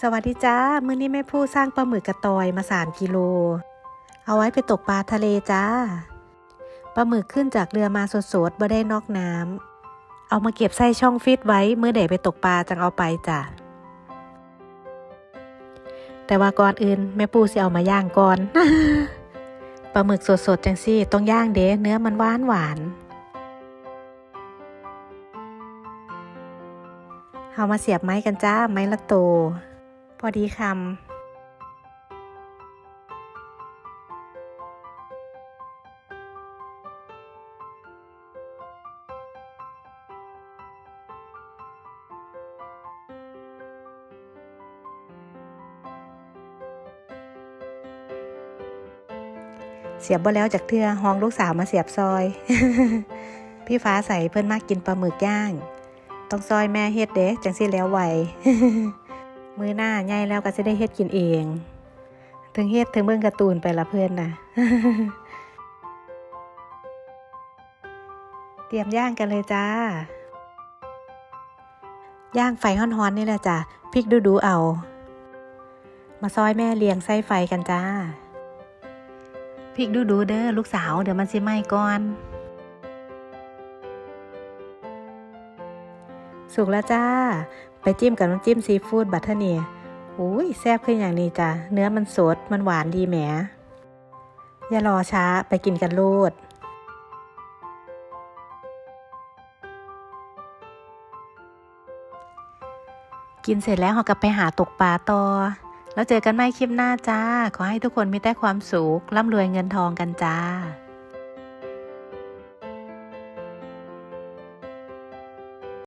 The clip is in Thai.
สวัสดีจ้า มื้อนี้แม่ผู้สร้างปลาหมึกกระตอยมา3กิโล เอาไว้ไปตกปลาทะเลจ้า ปลาหมึกขึ้นจากเรือมาสดๆบ่ได้นอกน้ำ เอามาเก็บใส่ช่องฟิตไว้เมื่อเดไปตกปลาจังเอาไปจ้ะ แต่ว่าก่อนอื่นแม่ปูสิเอามาย่างก่อน ปลาหมึกสดๆจังซี่ต้องย่างเด้เนื้อมันหวานหวานๆเอามาเสียบไม้กันจ้า ไม้ละโต พอดีคำเสียบบ่แล้วจากเทือห้องลูกสาวมาเสียบซอย พี่ฟ้าใสเพื่อนมากกินปลาหมึกย่าง ต้องซอยแม่เฮ็ดเด้จังสิแล้วไหว มือหน้าใหญ่แล้วก็จะได้เฮ็ดกินเอง ถึงเฮ็ดถึงเบิ่งการ์ตูนไปละเพื่อนนะเตรียมย่างกันเลยจ้า ย่างไฟฮ้อนๆนี่แหละจ้ะพริกดูๆเอา มาซอยแม่เลียงไส้ไฟกันจ้าพริกดูๆเด้อลูกสาวเดี๋ยวมันสิไหม้ก่อนสุกแล้วจ้า ไปจิ้มกับน้ำจิ้มซีฟู้ดบัตเทอร์เนียอุ้ยแซ่บขึ้นอย่างนี้จ้ะ เนื้อมันสด มันหวานดีแหม อย่ารอช้าไปกินกันโลดกินเสร็จแล้วเรากลับไปหาตกปลาต่อ แล้วเจอกันใหม่คลิปหน้าจ้า ขอให้ทุกคนมีแต่ความสุข ร่ำรวยเงินทองกันจ้า